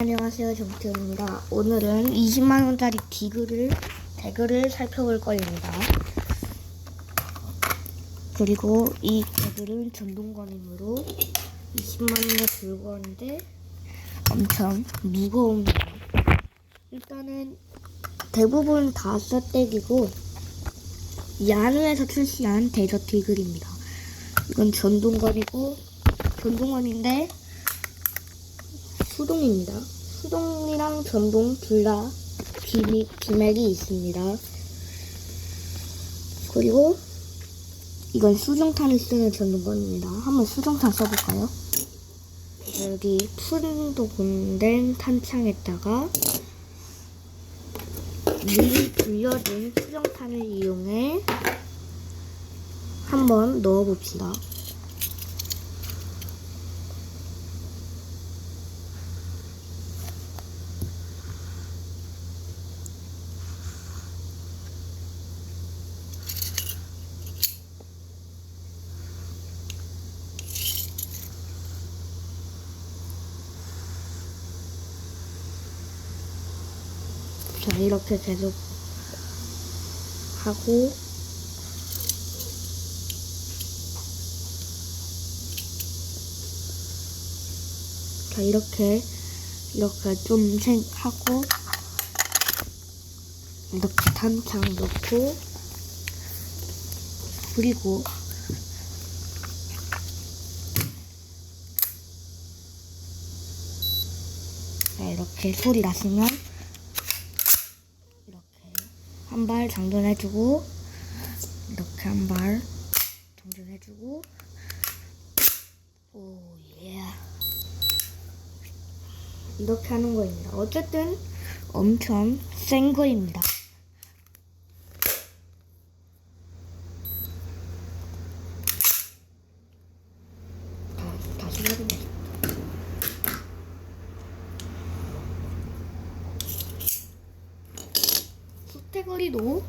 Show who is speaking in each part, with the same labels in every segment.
Speaker 1: 안녕하세요 정태우입니다. 오늘은 20만원짜리 디그를 대그를 살펴볼 거입니다. 그리고 이 대그는 전동건임으로 20만원에 들고 왔는데 엄청 무거웁니다. 일단은 대부분 다 쇠떼기고 야누에서 출시한 대저 디글입니다. 이건 전동건이고 전동건인데 수동입니다. 수동이랑 전동 둘다 기맥이 있습니다. 그리고 이건 수정탄을 쓰는 전동건입니다. 한번 수정탄 써볼까요? 여기 푼도 본된 탄창에다가 미리 불려진 수정탄을 이용해 한번 넣어봅시다. 자, 이렇게 계속 하고. 자, 이렇게 이렇게 좀 생- 하고 이렇게 탄창 넣고 그리고 자, 이렇게 소리 났으면 한 발 장전해주고 이렇게 한 발 장전해주고 오예 이렇게 하는 거입니다. 어쨌든 엄청 센 거입니다. 다, 다시 해보겠습니다. 수태거리도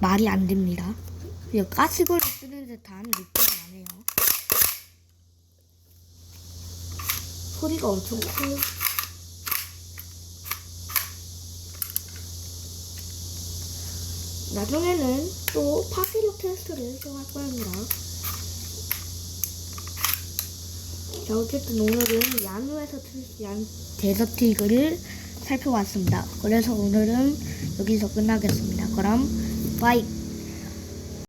Speaker 1: 말이 안 됩니다. 그냥 가스거리 쓰는 듯한 느낌이 나네요. 소리가 엄청 커요. 나중에는 또 파피력 테스트를 시험할 겁니다. 자, 어쨌든 오늘은 야누에서 출시한 데저트 이글을 살펴봤습니다. 그래서 오늘은 여기서 끝나겠습니다. 그럼 바이.